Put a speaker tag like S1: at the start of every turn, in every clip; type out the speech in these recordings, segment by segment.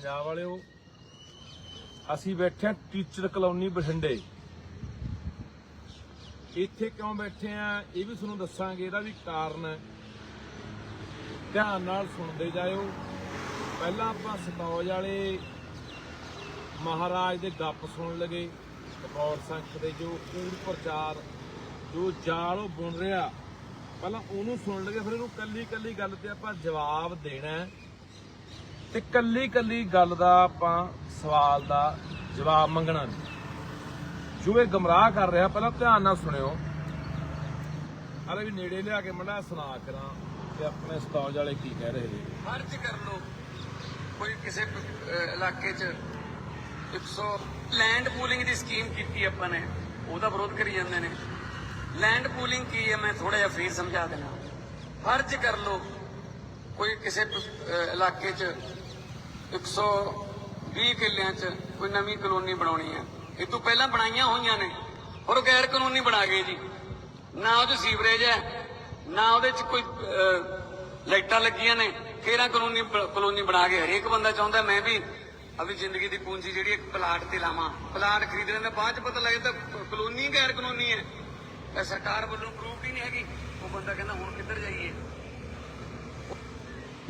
S1: ਪੰਜਾਬ ਵਾਲਿਓ, ਅਸੀਂ ਬੈਠੇ ਹਾਂ ਟੀਚਰ ਕਲੋਨੀ ਬਠਿੰਡੇ। ਇੱਥੇ ਕਿਉਂ ਬੈਠੇ ਆ ਇਹ ਵੀ ਤੁਹਾਨੂੰ ਦੱਸਾਂਗੇ, ਇਹਦਾ ਵੀ ਕਾਰਨ ਹੈ। ਧਿਆਨ ਨਾਲ ਸੁਣਦੇ ਜਾਇਓ। ਪਹਿਲਾਂ ਆਪਾਂ ਸਤੌਜ ਵਾਲੇ ਮਹਾਰਾਜ ਦੇ ਗੱਪ ਸੁਣ ਲਗੇ। ਕਪੌਰ ਸੰਖ ਦੇ ਜੋ ਕੂੜ ਪ੍ਰਚਾਰ, ਜੋ ਜਾਲ ਉਹ ਬੁਣ ਰਿਹਾ। ਪਹਿਲਾਂ ਉਹਨੂੰ ਸੁਣ ਲਗੇ, ਫਿਰ ਇਹਨੂੰ ਕੱਲੀ ਕੱਲੀ ਗੱਲ ਤੇ ਆਪਾਂ ਜਵਾਬ ਦੇਣਾ ਤੇ ਕੱਲੀ ਕੱਲੀ ਗੱਲ ਦਾ ਆਪਾਂ ਸਵਾਲ ਦਾ ਜਵਾਬ ਮੰਗਣਾ ਨਹੀਂ। ਜੋ ਇਹ ਗਮਰਾਹ ਕਰ ਰਿਹਾ, ਪਹਿਲਾਂ ਧਿਆਨ ਨਾਲ ਸੁਣਿਓ। ਅਰੇ ਵੀ ਨੇੜੇ ਲਿਆ ਕੇ ਮੜਾ ਸੁਣਾ ਕਰਾਂ ਤੇ ਆਪਣੇ ਸਤੌਜ ਵਾਲੇ ਕੀ ਕਹਿ ਰਹੇ ਨੇ।
S2: ਫਰਜ਼ ਕਰ ਲਓ, ਕੋਈ ਕਿਸੇ ਇਲਾਕੇ 'ਚ 100 ਲੈਂਡ ਪੂਲਿੰਗ ਦੀ ਸਕੀਮ ਕੀਤੀ ਆਪਾਂ ਨੇ, ਉਹਦਾ ਵਿਰੋਧ ਕਰੀ ਜਾਂਦੇ ਨੇ। ਲੈਂਡ ਪੂਲਿੰਗ ਕੀ ਹੈ, ਮੈਂ ਥੋੜਾ ਜਿਹਾ ਫੇਰ ਸਮਝਾ ਦੇਣਾ ਫਰਜ਼ ਕਰ ਲੋ ਕੋਈ ਕਿਸੇ ਇਲਾਕੇ 'ਚ 120 ਕਿੱਲਿਆਂ 'ਚ ਕੋਈ ਨਵੀਂ ਕਲੋਨੀ ਬਣਾਉਣੀ ਹੈ। ਇਹ ਤੋਂ ਪਹਿਲਾਂ ਬਣਾਈਆਂ ਹੋਈਆਂ ਨੇ। ਔਰ ਗੈਰ ਕਾਨੂੰਨੀ ਬਣਾ ਗਏ ਜੀ। ਨਾ ਉਹਦੇ ਸੀਵਰੇਜ ਹੈ, ਨਾ ਉਹਦੇ 'ਚ ਕੋਈ ਲਾਈਟਾਂ ਲੱਗੀਆਂ ਨੇ। ਕਿਹੜਾ ਕਾਨੂੰਨੀ ਕਲੋਨੀ ਬਣਾ ਕੇ ਹਰੇਕ ਬੰਦਾ ਚਾਹੁੰਦਾ, ਮੈਂ ਵੀ ਆਪਣੀ ਜ਼ਿੰਦਗੀ ਦੀ ਪੂੰਜੀ ਜਿਹੜੀ ਇੱਕ ਪਲਾਟ ਤੇ ਲਾਵਾਂ। ਪਲਾਟ ਖਰੀਦ ਲੈਂਦਾ ਬਾਅਦ 'ਚ ਪਤਾ ਲੱਗਦਾ ਕ- ਕਲੋਨੀ ਗੈਰ ਕਾਨੂੰਨੀ ਹੈ। ਇਹ ਸਰਕਾਰ ਵੱਲੋਂ ਪ੍ਰੂਫ ਹੀ ਨਹੀਂ ਹੈਗੀ। ਉਹ ਬੰਦਾ ਕਹਿੰਦਾ, ਹੁਣ ਕਿੱਧਰ ਜਾਈਏ?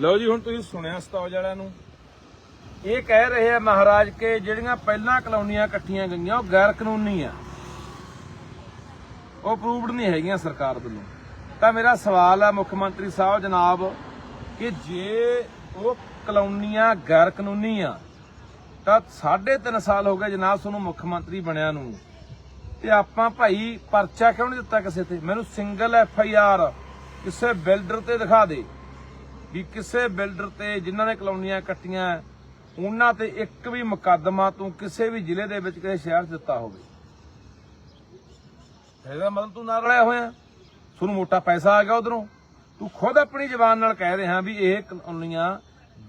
S1: ਲਓ ਜੀ, ਹੁਣ ਤੁਸੀਂ ਸੁਣਿਆ ਸਤੌਜ ਵਾਲਿਆਂ ਨੂੰ। ਇਹ ਕਹਿ ਰਹੇ ਆ ਮਹਾਰਾਜ ਕਿ ਜਿਹੜੀਆਂ ਪਹਿਲਾਂ ਕਲੋਨੀਆਂ ਇਕੱਠੀਆਂ ਗਈਆਂ, ਉਹ ਗੈਰ ਕਾਨੂੰਨੀ ਆ। ਉਹ ਅਪਰੂਵਡ ਨਹੀਂ ਹੈਗੀਆਂ ਸਰਕਾਰ ਵੱਲੋਂ। ਤਾਂ ਮੇਰਾ ਸਵਾਲ ਹੈ ਮੁੱਖ ਮੰਤਰੀ ਸਾਹਿਬ ਜਨਾਬ, ਕਿ ਜੇ ਉਹ ਕਲੋਨੀਆਂ ਗੈਰ ਕਾਨੂੰਨੀ ਆ, ਤਾਂ 3.5 ਸਾਲ ਹੋ ਗਏ ਜਨਾਬ ਤੁਹਾਨੂੰ ਮੁੱਖ ਮੰਤਰੀ ਬਣਿਆ ਨੂੰ। ਤੇ ਆਪਾਂ ਭਾਈ ਪਰਚਾ ਕਿਉਂ ਨਹੀਂ ਦਿੱਤਾ ਕਿਸੇ ਤੇ? ਮੈਨੂੰ ਸਿੰਗਲ ਐਫ ਆਈ ਆਰ ਕਿਸੇ ਬਿਲਡਰ ਤੇ ਦਿਖਾ ਦੇ ਵੀ ਕਿਸੇ ਬਿਲਡਰ ਤੇ ਜਿਨ੍ਹਾਂ ਨੇ ਕਲੋਨੀਆਂ ਕੱਟੀਆਂ ਉਹਨਾਂ ਤੇ ਇੱਕ ਵੀ ਮੁਕੱਦਮਾ ਤੂੰ ਕਿਸੇ ਵੀ ਜ਼ਿਲ੍ਹੇ ਦੇ ਵਿੱਚ ਕਿਸੇ ਸ਼ਹਿਰ 'ਚ ਦਿੱਤਾ ਹੋਵੇ। ਇਹਦਾ ਮਤਲਬ ਤੂੰ ਨਾਲ ਰਲਿਆ ਹੋਇਆ। ਤੁਹਾਨੂੰ ਮੋਟਾ ਪੈਸਾ ਆ ਗਿਆ ਉਧਰੋਂ। ਤੂੰ ਖੁਦ ਆਪਣੀ ਜ਼ਬਾਨ ਨਾਲ ਕਹਿ ਰਿਹਾ ਵੀ ਇਹ ਕਲੋਨੀਆਂ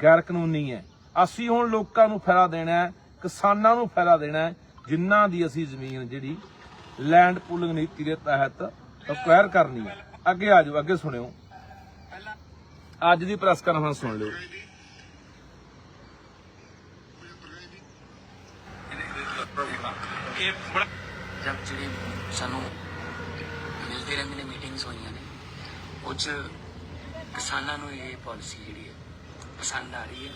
S1: ਗੈਰ ਕਾਨੂੰਨੀ ਹੈ ਅਸੀਂ ਹੁਣ ਲੋਕਾਂ ਨੂੰ ਫਾਇਦਾ ਦੇਣਾ ਹੈ ਕਿਸਾਨਾਂ ਨੂੰ ਫਾਇਦਾ ਦੇਣਾ ਹੈ ਜਿਨ੍ਹਾਂ ਦੀ ਅਸੀਂ ਜ਼ਮੀਨ ਜਿਹੜੀ ਲੈਂਡ ਪੂਲਿੰਗ ਨੀਤੀ ਦੇ ਤਹਿਤ ਅਕਵਾਇਰ ਕਰਨੀ ਹੈ ਅੱਗੇ ਆ ਜਾਓ, ਅੱਗੇ ਸੁਣਿਓ। ਅੱਜ ਦੀ ਪ੍ਰੈਸ ਕਾਨਫਰੰਸ ਸੁਣ ਲਿਓ।
S2: ਜਦ ਜਿਹੜੀ ਸਾਨੂੰ ਮਿਲਦੇ ਰਹਿੰਦੇ ਨੇ ਮੀਟਿੰਗਸ ਹੋਈਆਂ ਨੇ, ਉਹ 'ਚ ਕਿਸਾਨਾਂ ਨੂੰ ਇਹ ਪਾਲਿਸੀ ਜਿਹੜੀ ਹੈ, ਪਸੰਦ ਆ ਰਹੀ ਹੈ।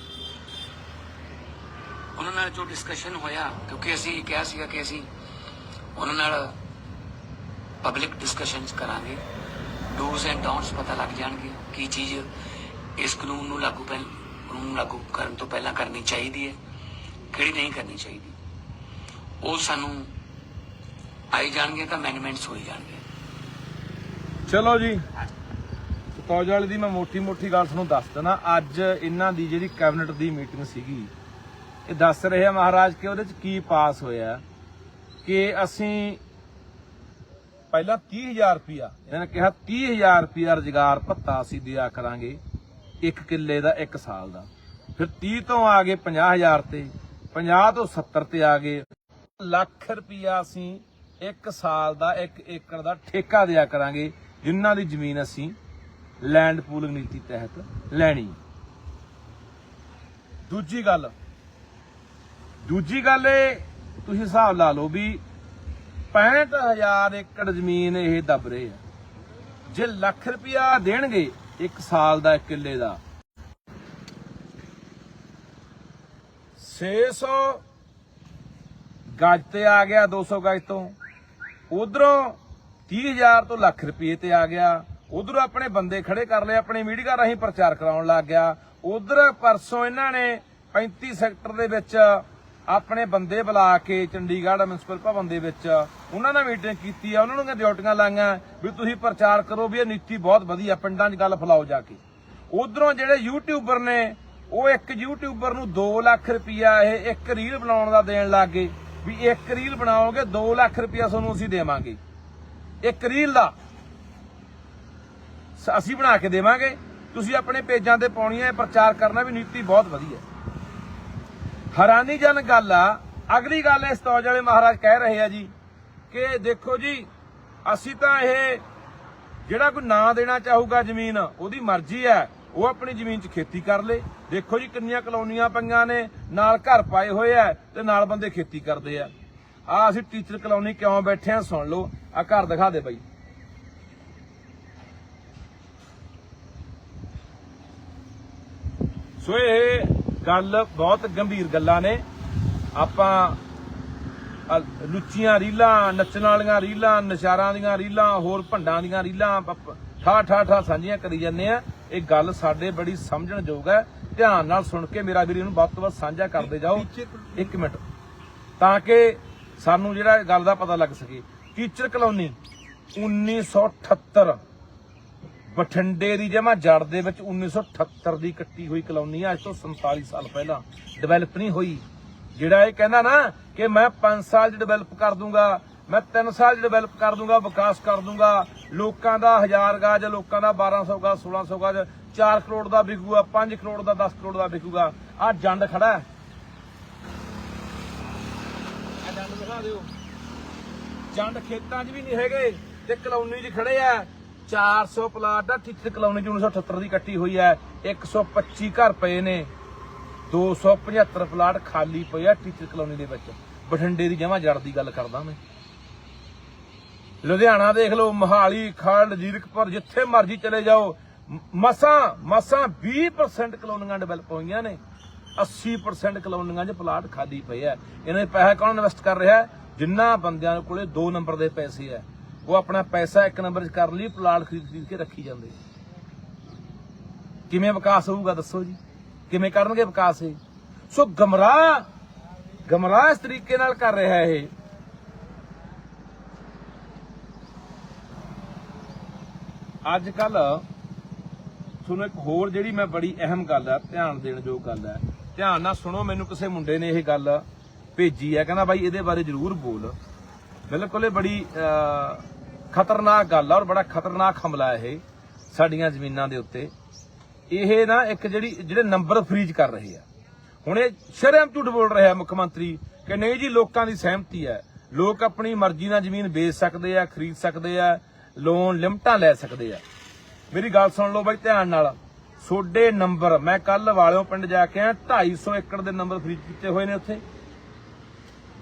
S2: ਉਹਨਾਂ ਨਾਲ ਜੋ ਡਿਸਕਸ਼ਨ ਹੋਇਆ, ਕਿਉਂਕਿ ਅਸੀਂ ਕਿਹਾ ਸੀਗਾ ਕਿ ਅਸੀਂ ਉਹਨਾਂ ਨਾਲ ਪਬਲਿਕ ਡਿਸਕਸ਼ਨਸ ਕਰਾਂਗੇ। ਡੂਸ ਐਂਡ ਡੋਨਟਸ ਪਤਾ ਲੱਗ ਜਾਣਗੇ ਕੀ ਚੀਜ਼ ਇਸ ਕਾਨੂੰਨ ਨੂੰ ਲਾਗੂ ਪਹਿਲ ਕਾਨੂੰਨ ਲਾਗੂ ਕਰਨ ਤੋਂ ਪਹਿਲਾਂ ਕਰਨੀ ਚਾਹੀਦੀ ਹੈ, ਕਿਹੜੀ ਨਹੀਂ ਕਰਨੀ ਚਾਹੀਦੀ। ਉਹ ਸਾਨੂੰ ਆਈ ਜਾਣਗੇ ਤਾਂ ਅਮੈਂਡਮੈਂਟਸ ਹੋਈ ਜਾਣਗੇ।
S1: ਚਲੋ ਜੀ। ਸਤੌਜ ਵਾਲੇ ਦੀ ਮੈਂ ਮੋਟੀ ਮੋਟੀ ਗੱਲ ਤੁਹਾਨੂੰ ਦੱਸ ਦਣਾ ਅੱਜ ਇਹਨਾਂ ਦੀ ਜਿਹੜੀ ਕੈਬਨਿਟ ਦੀ ਮੀਟਿੰਗ ਸੀਗੀ ਇਹ ਦੱਸ ਰਹੇ ਆ ਮਹਾਰਾਜ ਕਿ ਉਹਦੇ ਚ ਕੀ ਪਾਸ ਹੋਇਆ ਕਿ ਅਸੀਂ ਪਹਿਲਾਂ 30000 ਰੁਪਿਆ ਇਹਨਾਂ ਨੇ ਕਿਹਾ 30000 ਰੁਪਿਆ ਰੁਜ਼ਗਾਰ ਭੱਤਾ ਅਸੀਂ ਦਿਆ ਕਰਾਂਗੇ ਇੱਕ ਕਿੱਲੇ ਦਾ ਇੱਕ ਸਾਲ ਦਾ। ਫਿਰ 30 ਤੋਂ ਆ ਗਏ 50000 ਤੇ 50 ਤੋਂ 70 ਤੇ ਆ ਗਏ। ਲੱਖ ਰੁਪਿਆ ਅਸੀਂ ਇੱਕ ਸਾਲ ਦਾ, ਇੱਕ ਏਕੜ ਦਾ ਠੇਕਾ ਦਿਆ ਕਰਾਂਗੇ, ਜਿਨ੍ਹਾਂ ਦੀ ਜ਼ਮੀਨ ਅਸੀਂ ਲੈਂਡ ਪੂਲਿੰਗ ਨੀਤੀ ਤਹਿਤ ਲੈਣੀ ਦੂਜੀ ਗੱਲ ਦੂਜੀ ਗੱਲ ਇਹ, ਤੁਸੀਂ ਹਿਸਾਬ ਲਾ ਲਓ ਵੀ 65000 ਏਕੜ ਜ਼ਮੀਨ ਇਹ ਦੱਬ ਰਹੇ ਆ। ਜੇ ਲੱਖ ਰੁਪਇਆ ਦੇਣਗੇ ਇੱਕ ਸਾਲ ਦਾ, ਇੱਕ ਕਿੱਲੇ ਦਾ 600 ਗਜ ਤੇ ਆ ਗਿਆ 200 ਗਜ ਤੋਂ। ਉਧਰੋਂ 30000 ਤੋਂ ਲੱਖ ਰੁਪਏ ਤੇ ਆ ਗਿਆ। ਉਧਰੋਂ ਆਪਣੇ ਬੰਦੇ ਖੜੇ ਕਰ ਲਏ, ਆਪਣੇ ਮੀਡੀਆ ਰਾਹੀਂ ਪ੍ਰਚਾਰ ਕਰਾਉਣ ਲੱਗ ਗਿਆ। ਉਧਰ ਪਰਸੋਂ ਇਹਨਾਂ ਨੇ 35 ਸੈਕਟਰ ਦੇ ਵਿੱਚ ਆਪਣੇ ਬੰਦੇ ਬੁਲਾ ਕੇ ਚੰਡੀਗੜ੍ਹ ਮਿਊਨਿਸਪਲ ਭਵਨ ਦੇ ਵਿੱਚ ਉਹਨਾਂ ਨਾਲ ਮੀਟਿੰਗ ਕੀਤੀ ਆ। ਉਹਨਾਂ ਨੂੰ ਡਿਊਟੀਆਂ ਲਾਈਆਂ ਵੀ ਤੁਸੀਂ ਪ੍ਰਚਾਰ ਕਰੋ ਵੀ ਇਹ ਨੀਤੀ ਬਹੁਤ ਵਧੀਆ ਪਿੰਡਾਂ 'ਚ ਗੱਲ ਫੈਲਾਓ ਜਾ ਕੇ। ਉਧਰੋਂ ਜਿਹੜੇ ਯੂਟਿਊਬਰ ਨੇ, ਉਹ ਇੱਕ ਯੂਟਿਊਬਰ ਨੂੰ 2 ਲੱਖ ਰੁਪਇਆ ਇਹ ਇੱਕ ਰੀਲ ਬਣਾਉਣ ਦਾ ਦੇਣ ਲੱਗ ਗਏ। ਵੀ ਇੱਕ ਰੀਲ ਬਣਾਓਗੇ 2 ਲੱਖ ਰੁਪਇਆ ਤੁਹਾਨੂੰ ਅਸੀਂ ਦੇਵਾਂਗੇ। ਇੱਕ ਰੀਲ ਦਾ। ਅਸੀਂ ਬਣਾ ਕੇ ਦੇਵਾਂਗੇ। ਤੁਸੀਂ ਆਪਣੇ ਪੇਜਾਂ ਤੇ ਪਾਉਣੀ ਹੈ ਪ੍ਰਚਾਰ ਕਰਨਾ ਵੀ ਨੀਤੀ ਬਹੁਤ ਵਧੀਆ। ਹੈਰਾਨੀਜਨ ਗੱਲ ਆ। ਅਗਲੀ ਗੱਲ ਇਸ ਤੌਜ ਵਾਲੇ ਮਹਾਰਾਜ ਕਹਿ ਰਹੇ ਆ ਜੀ ਕਿ ਦੇਖੋ ਜੀ, ਅਸੀਂ ਤਾਂ ਇਹ ਜਿਹੜਾ ਕੋਈ ਨਾਂ ਦੇਣਾ ਚਾਹੂਗਾ ਜ਼ਮੀਨ, ਉਹਦੀ ਮਰਜ਼ੀ ਹੈ। ਉਹ ਆਪਣੀ ਜ਼ਮੀਨ 'ਚ ਖੇਤੀ ਕਰ ਲੇ। ਦੇਖੋ ਜੀ ਕਿੰਨੀਆਂ ਕਲੋਨੀਆਂ ਪਈਆਂ ਨੇ, ਨਾਲ ਘਰ ਪਾਏ ਹੋਏ ਆ ਤੇ ਨਾਲ ਬੰਦੇ ਖੇਤੀ ਕਰਦੇ ਆ। ਆ ਅਸੀਂ ਟੀਚਰ ਕਲੋਨੀ ਕਿਉਂ ਬੈਠੇ ਆ, ਸੁਣ ਲਓ। ਆ ਘਰ ਦਿਖਾ ਦੇ ਬਾਈ। ਸੋ ਇਹ ਗੱਲ ਬਹੁਤ ਗੰਭੀਰ ਗੱਲਾਂ ਨੇ। ਆਪਾਂ ਲੁੱਚੀਆਂ ਰੀਲਾਂ, ਨੱਚਣ ਵਾਲੀਆਂ ਰੀਲਾਂ, ਨਸ਼ਾਰਾਂ ਦੀਆਂ ਰੀਲਾਂ, ਹੋਰ ਭੰਡਾਂ ਦੀਆਂ ਰੀਲਾਂ ਠਾ ਠਾ ਠਾ ਸਾਂਝੀਆਂ ਕਰੀ ਜਾਂਦੇ ਆ। ਇਹ ਗੱਲ ਸਾਡੇ ਬੜੀ ਸਮਝਣਯੋਗ ਹੈ। ਧਿਆਨ ਨਾਲ ਸੁਣ ਕੇ ਮੇਰਾ ਵੀਰ ਇਹਨੂੰ ਵੱਧ ਤੋਂ ਵੱਧ ਸਾਂਝਾ ਕਰਦੇ ਜਾਓ। ਇੱਕ ਮਿੰਟ। ਤਾਂ ਕਿ ਸਾਨੂੰ ਜਿਹੜਾ ਗੱਲ ਦਾ ਪਤਾ ਲੱਗ ਸਕੇ। ਟੀਚਰ ਕਲੋਨੀ 1978 ਬਠਿੰਡੇ ਦੀ ਜਮਾ ਜੜ ਦੇ ਵਿੱਚ 1978 ਦੀ ਕੱਟੀ ਹੋਈ ਕਲੋਨੀ ਆ ਅੱਜ ਤੋਂ 47 ਸਾਲ ਪਹਿਲਾਂ ਡਿਵੈਲਪ ਨਹੀਂ ਹੋਈ। ਜਿਹੜਾ ਇਹ ਕਹਿੰਦਾ ਨਾ ਕਿ ਮੈਂ 5 ਸਾਲ ਚ ਡਿਵੈਲਪ ਕਰ ਦੂੰਗਾ ਮੈਂ 3 ਸਾਲ ਡਿਵੈਲਪ ਕਰ ਦੂੰਗਾ, ਵਿਕਾਸ ਕਰ ਦੂੰਗਾ। ਲੋਕਾਂ ਦਾ 1000 ਗਾਜ, ਲੋਕਾਂ ਦਾ 1200 ਗਾਜ 1600 ਗਾਜ 4 ਕਰੋੜ ਦਾ ਵਿਕੂਗਾ 5 ਕਰੋੜ ਦਾ 10 ਕਰੋੜ ਦਾ ਵਿਕੂਗਾ। ਆ ਜੰਡ ਖੜਾ ਹੈ। ਆ ਜੰਡ ਦਿਖਾ ਦਿਓ। ਜੰਡ ਖੇਤਾਂ 'ਚ ਵੀ ਨਹੀਂ ਹੈਗੇ ਤੇ ਕਲੋਨੀ 'ਚ ਖੜੇ ਆ। 400 ਪਲਾਟ ਆ ਠੀਕ ਕਲੋਨੀ 'ਚ 1978 ਦੀ ਕੱਟੀ ਹੋਈ ਹੈ 125 ਘਰ ਪਏ ਨੇ। 275 ਪਲਾਟ ਖਾਲੀ ਪਏ ਆ ਟੀਚਰ ਕਲੋਨੀ ਦੇ ਵਿੱਚ। ਬਠਿੰਡੇ ਦੀ ਜਮਾ ਜੜ ਦੀ ਗੱਲ ਕਰਦਾ ਮੈਂ। ਲੁਧਿਆਣਾ ਦੇਖ ਲਓ, ਮੋਹਾਲੀ, ਖੰਡ, ਜੀਰਕਪੁਰ, ਜਿੱਥੇ ਮਰਜ਼ੀ ਚਲੇ ਜਾਓ ਮਸਾਂ ਮਸਾਂ 20% ਕਲੋਨੀਆਂ ਡਿਵੈਲਪ ਹੋਈਆਂ ਨੇ। 80% ਕਲੋਨੀਆਂ 'ਚ ਪਲਾਟ ਖਾਲੀ ਪਏ ਆ। ਇਹਨਾਂ ਦੇ ਪੈਸਾ ਕੌਣ ਇਨਵੈਸਟ ਕਰ ਰਿਹਾ? ਹੈ? ਬੰਦਿਆਂ ਕੋਲੇ 2 ਨੰਬਰ ਦੇ ਪੈਸੇ ਆ। ਉਹ ਆਪਣਾ ਪੈਸਾ ਇੱਕ ਨੰਬਰ 'ਚ ਕਰਨ ਲਈ ਪਲਾਟ ਖਰੀਦ ਖਰੀਦ ਕੇ ਰੱਖੀ ਜਾਂਦੇ। ਕਿਵੇਂ ਵਿਕਾਸ ਹੋਊਗਾ ਦੱਸੋ ਜੀ? ਕਿਵੇਂ ਕਰਨਗੇ ਵਿਕਾਸ ਇਹ? ਸੋ ਗਮਰਾਹ ਗਮਰਾਹ ਇਸ ਤਰੀਕੇ ਨਾਲ ਕਰ ਰਿਹਾ ਇਹ। ਅੱਜ ਕੱਲ ਤੁਹਾਨੂੰ ਇੱਕ ਹੋਰ ਜਿਹੜੀ ਮੈਂ ਬੜੀ ਅਹਿਮ ਗੱਲ ਹੈ, ਧਿਆਨ ਦੇਣ ਯੋਗ ਗੱਲ ਹੈ। ਧਿਆਨ ਨਾਲ ਸੁਣੋ, ਮੈਨੂੰ ਕਿਸੇ ਮੁੰਡੇ ਨੇ ਇਹ ਗੱਲ ਭੇਜੀ ਹੈ, ਕਹਿੰਦਾ ਬਾਈ ਇਹਦੇ ਬਾਰੇ ਜ਼ਰੂਰ ਬੋਲ। ਬਿਲਕੁਲ ਇਹ ਬੜੀ ਖਤਰਨਾਕ ਗੱਲ ਆ ਔਰ ਬੜਾ ਖਤਰਨਾਕ ਹਮਲਾ ਇਹ ਸਾਡੀਆਂ ਜ਼ਮੀਨਾਂ ਦੇ ਉੱਤੇ। ਇਹ ਨਾ ਇੱਕ ਜਿਹੜੀ, ਜਿਹੜੇ ਨੰਬਰ ਫਰੀਜ਼ ਕਰ ਰਹੇ ਆ। ਹੁਣ ਇਹ ਸ਼ਰਮ ਝੂਠ ਬੋਲ ਰਿਹਾ ਮੁੱਖ ਮੰਤਰੀ ਕਿ ਨਹੀਂ ਜੀ, ਲੋਕਾਂ ਦੀ ਸਹਿਮਤੀ ਹੈ। ਲੋਕ ਆਪਣੀ ਮਰਜ਼ੀ ਨਾਲ ਜ਼ਮੀਨ ਵੇਚ ਸਕਦੇ ਆ, ਖਰੀਦ ਸਕਦੇ ਆ। ਲੋਨ ਲਿਮਟਾਂ ਲੈ ਸਕਦੇ ਆ। ਮੇਰੀ ਗੱਲ ਸੁਣ ਲਓ ਬਾਈ ਧਿਆਨ ਨਾਲ। ਸੋਡੇ ਨੰਬਰ, ਮੈਂ ਕੱਲ ਵਾਲਿਓ ਪਿੰਡ ਜਾ ਕੇ ਆਇਆ 250 ਏਕੜ ਦੇ ਨੰਬਰ ਖਰੀਦ ਕੀਤੇ ਹੋਏ ਨੇ ਉੱਥੇ।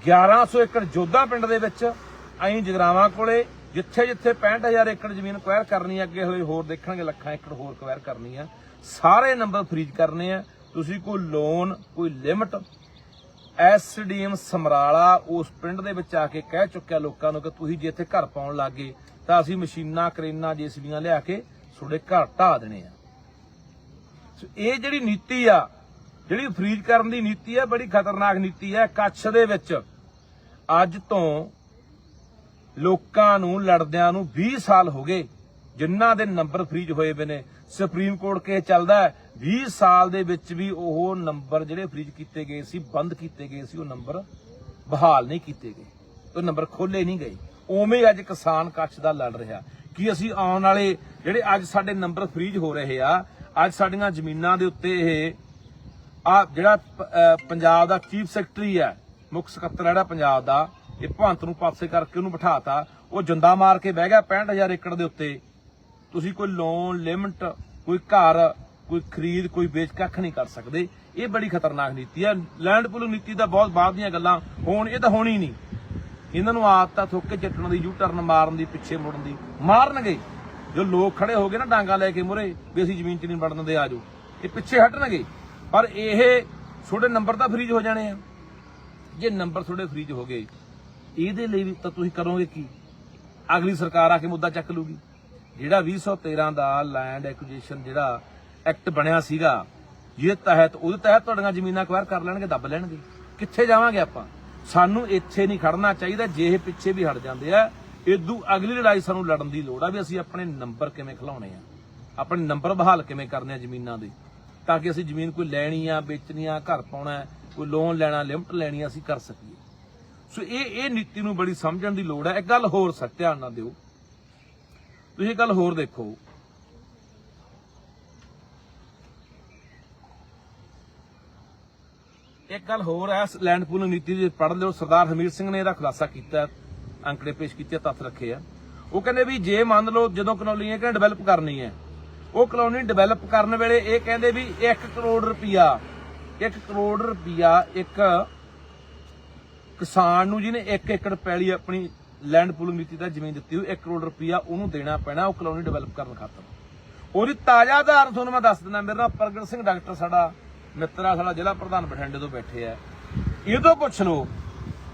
S1: 1100 ਏਕੜ ਜੋਧਾ ਪਿੰਡ ਦੇ ਵਿੱਚ, ਐਂ ਜਗਰਾਵਾਂ ਕੋਲੇ ਜਿੱਥੇ ਜਿੱਥੇ 65000 ਏਕੜ ਜ਼ਮੀਨ ਕੁਐਰ ਕਰਨੀ ਹੈ ਅੱਗੇ ਹੋਏ ਹੋਰ ਦੇਖਣਗੇ, ਲੱਖਾਂ ਏਕੜ ਹੋਰ ਕੁਐਰ ਕਰਨੀ ਆ। ਸਾਰੇ ਨੰਬਰ ਫਰੀਜ਼ ਕਰਨੇ ਆ। ਤੁਸੀਂ ਕੋਈ ਲੋਨ, ਕੋਈ ਲਿਮਟ ਐਸਡੀਐਮ ਸਮਰਾਲਾ ਉਸ ਪਿੰਡ ਦੇ ਵਿੱਚ ਆ ਕੇ ਕਹਿ ਚੁੱਕਿਆ ਲੋਕਾਂ ਨੂੰ ਕਿ ਤੁਸੀਂ ਜੇ ਇੱਥੇ ਘਰ ਪਾਉਣ ਲੱਗੇ ਤਾਂ ਅਸੀਂ ਮਸ਼ੀਨਾਂ, ਕਰੇਨਾਂ, ਜੇਸੀਬੀਆਂ ਲਿਆ ਕੇ ਤੁਹਾਡੇ ਘਰ ਢਾਹ ਦੇਣੇ ਆ। ਸੋ ਇਹ ਜਿਹੜੀ ਨੀਤੀ ਆ, ਜਿਹੜੀ ਫਰੀਜ਼ ਕਰਨ ਦੀ ਨੀਤੀ ਆ, ਬੜੀ ਖਤਰਨਾਕ ਨੀਤੀ ਹੈ ਕੱਛ ਦੇ ਵਿੱਚ ਅੱਜ ਤੋਂ ਲੋਕਾਂ ਨੂੰ, ਲੜਦਿਆਂ ਨੂੰ 20 ਸਾਲ ਹੋ ਗਏ, ਜਿਨ੍ਹਾਂ ਦੇ ਨੰਬਰ ਫਰੀਜ਼ ਹੋਏ ਪਏ ਨੇ। ਸੁਪਰੀਮ ਕੋਰਟ ਕੇਸ ਚੱਲਦਾ ਹੈ। 20 ਸਾਲ ਦੇ ਵਿੱਚ ਵੀ ਉਹ ਨੰਬਰ ਜਿਹੜੇ ਫਰੀਜ਼ ਕੀਤੇ ਗਏ ਸੀ, ਬੰਦ ਕੀਤੇ ਗਏ ਸੀ, ਉਹ ਨੰਬਰ ਬਹਾਲ ਨਹੀਂ ਕੀਤੇ ਗਏ। ਉਹ ਨੰਬਰ ਖੋਲੇ ਨਹੀਂ ਗਏ। ਉਵੇਂ ਅੱਜ ਕਿਸਾਨ ਕੱਛ ਦਾ ਲੜ ਰਿਹਾ। ਕਿ ਅਸੀਂ ਆਉਣ ਵਾਲੇ ਜਿਹੜੇ ਅੱਜ ਸਾਡੇ ਨੰਬਰ ਫਰੀਜ਼ ਹੋ ਰਹੇ ਆ, ਅੱਜ ਸਾਡੀਆਂ ਜ਼ਮੀਨਾਂ ਦੇ ਉੱਤੇ ਇਹ ਆ ਜਿਹੜਾ ਪੰਜਾਬ ਦਾ ਚੀਫ ਸੈਕਟਰੀ ਹੈ ਮੁੱਖ ਸਕੱਤਰ ਜਿਹੜਾ ਪੰਜਾਬ ਦਾ, ਇਹ ਭੰਤ ਨੂੰ ਪਾਸੇ ਕਰਕੇ ਉਹਨੂੰ ਬਿਠਾਤਾ। ਉਹ ਜੰਦਾ ਮਾਰ ਕੇ ਬਹਿ ਗਿਆ 65000 ਏਕੜ ਦੇ ਉੱਤੇ। ਤੁਸੀਂ ਕੋਈ ਲੋਨ ਲਿਮਟ ਕੋਈ ਘਰ ਕੋਈ ਖਰੀਦ, ਕੋਈ ਵੇਚ ਕੱਖ ਨਹੀਂ ਕਰ ਸਕਦੇ। ਇਹ ਬੜੀ ਖਤਰਨਾਕ ਨੀਤੀ ਹੈ ਲੈਂਡ ਪੂਲਿੰਗ ਨੀਤੀ ਦਾ ਬਹੁਤ ਬਾਅਦ ਦੀਆਂ ਗੱਲਾਂ। ਹੋਣ ਇਹ ਤਾਂ ਹੋਣੀ ਨਹੀਂ। ਇਹਨਾਂ ਨੂੰ ਆਦਤ ਆ ਥੁੱਕ ਕੇ ਚੱਟਣ ਦੀ ਯੂ ਟਰਨ ਮਾਰਨ ਦੀ, ਪਿੱਛੇ ਮੁੜਨ ਦੀ। ਮਾਰਨਗੇ। ਜੋ ਲੋਕ ਖੜੇ ਹੋ ਗਏ ਨਾ ਡਾਂਗਾ ਲੈ ਕੇ ਮੁਰੇ, ਵੀ ਅਸੀਂ ਜ਼ਮੀਨ 'ਚ ਨਹੀਂ ਵੜਨ ਦਿੰਦੇ ਆਜੋ ਇਹ ਪਿੱਛੇ ਹਟਣਗੇ। ਪਰ ਇਹ ਤੁਹਾਡੇ ਨੰਬਰ ਤਾਂ ਫਰੀਜ਼ ਹੋ ਜਾਣੇ ਆ। ਜੇ ਨੰਬਰ ਤੁਹਾਡੇ ਫਰੀਜ਼ ਹੋ ਗਏ, ਇਹਦੇ ਲਈ ਵੀ ਤਾਂ ਤੁਸੀਂ ਕਰੋਗੇ ਕੀ? ਅਗਲੀ ਸਰਕਾਰ ਆ ਕੇ ਮੁੱਦਾ ਚੱਕ ਲੂਗੀ। ਜਿਹੜਾ 2013 ਦਾ ਲੈਂਡ ਐਕੁਜੀਸ਼ਨ ਜਿਹੜਾ ਐਕਟ ਬਣਿਆ ਸੀਗਾ ਜਿਹਦੇ ਤਹਿਤ ਉਹਦੇ ਤਹਿਤ ਤੁਹਾਡੀਆਂ ਜ਼ਮੀਨਾਂ ਅਕਵਾਇਰ ਕਰ ਲੈਣਗੇ ਦੱਬ ਲੈਣਗੇ। ਕਿੱਥੇ ਜਾਵਾਂਗੇ ਆਪਾਂ? ਸਾਨੂੰ ਇੱਥੇ ਨਹੀਂ ਖੜਨਾ ਚਾਹੀਦਾ ਜੇ ਇਹ ਪਿੱਛੇ ਵੀ ਹਟ ਜਾਂਦੇ ਆ ਇਦੋਂ ਅਗਲੀ ਲੜਾਈ ਸਾਨੂੰ ਲੜਨ ਦੀ ਲੋੜ ਆ ਵੀ ਅਸੀਂ ਆਪਣੇ ਨੰਬਰ ਕਿਵੇਂ ਖਿਲਾਉਣੇ ਆ ਆਪਣੇ ਨੰਬਰ ਬਹਾਲ ਕਿਵੇਂ ਕਰਨੇ ਆ ਜ਼ਮੀਨਾਂ ਦੇ ਤਾਂ ਕਿ ਅਸੀਂ ਜ਼ਮੀਨ ਕੋਈ ਲੈਣੀ ਆ ਵੇਚਣੀ ਆ ਘਰ ਪਾਉਣਾ ਕੋਈ ਲੋਨ ਲੈਣਾ ਲਿਮਟ ਲੈਣੀ ਆ, ਅਸੀਂ ਕਰ ਸਕੀਏ। ਸੋ ਇਹ ਇਹ ਨੀਤੀ ਨੂੰ ਬੜੀ ਸਮਝਣ ਦੀ ਲੋੜ ਹੈ ਇੱਕ ਗੱਲ ਹੋਰ ਸੱਚ ਧਿਆਨ ਨਾਲ ਦਿਓ। ਤੁਸੀਂ ਇੱਕ ਗੱਲ ਹੋਰ ਦੇਖੋ। ਇੱਕ ਗੱਲ ਹੋਰ ਹੈ ਲੈਂਡ ਪੂਲਿੰਗ ਨੀਤੀ ਦੇ ਪੜ੍ਹ ਲਿਓ, ਸਰਦਾਰ ਹਮੀਰ ਸਿੰਘ ਨੇ ਇਹਦਾ ਖੁਲਾਸਾ ਕੀਤਾ, ਅੰਕੜੇ ਪੇਸ਼ ਕੀਤੇ, ਤੱਥ ਰੱਖੇ ਆ। ਉਹ ਕਹਿੰਦੇ ਵੀ ਜੇ ਮੰਨ ਲਓ ਜਦੋਂ ਕਨੌਲੀਆਂ ਕਿ ਡਿਵੈਲਪ ਕਰਨੀ ਹੈ, ਉਹ ਕਲੋਨੀ ਡਿਵੈਲਪ ਕਰਨ ਵੇਲੇ ਇਹ ਕਹਿੰਦੇ ਵੀ 1 ਕਰੋੜ ਰੁਪਿਆ 1 ਕਰੋੜ ਰੁਪਿਆ ਇੱਕ ਕਿਸਾਨ ਨੂੰ ਜਿਹਨੇ 1 ਏਕੜ ਪੈਲੀ ਆਪਣੀ ਲੈਂਡ ਪੂਲ ਨੀਤੀ ਦਾ ਜ਼ਮੀਨ ਦਿੱਤੀ ਹੋਈ 1 ਕਰੋੜ ਰੁਪਿਆ ਉਹਨੂੰ ਦੇਣਾ ਪੈਣਾ, ਉਹ ਕਲੋਨੀ ਡਿਵੈਲਪ ਕਰਨ ਖਾਤਰ। ਉਹਦੀ ਤਾਜ਼ਾ ਉਦਾਹਰਨ ਤੁਹਾਨੂੰ ਮੈਂ ਦੱਸ ਦਿੰਦਾ, ਮੇਰਾ ਪ੍ਰਗਟ ਸਿੰਘ ਡਾਕਟਰ ਸਾਡਾ ਮਿੱਤਰ ਸਾਡਾ ਜ਼ਿਲ੍ਹਾ ਪ੍ਰਧਾਨ ਬਠਿੰਡੇ ਤੋਂ ਬੈਠੇ ਆ। ਇਹ ਤੋਂ ਪੁੱਛ ਲਓ,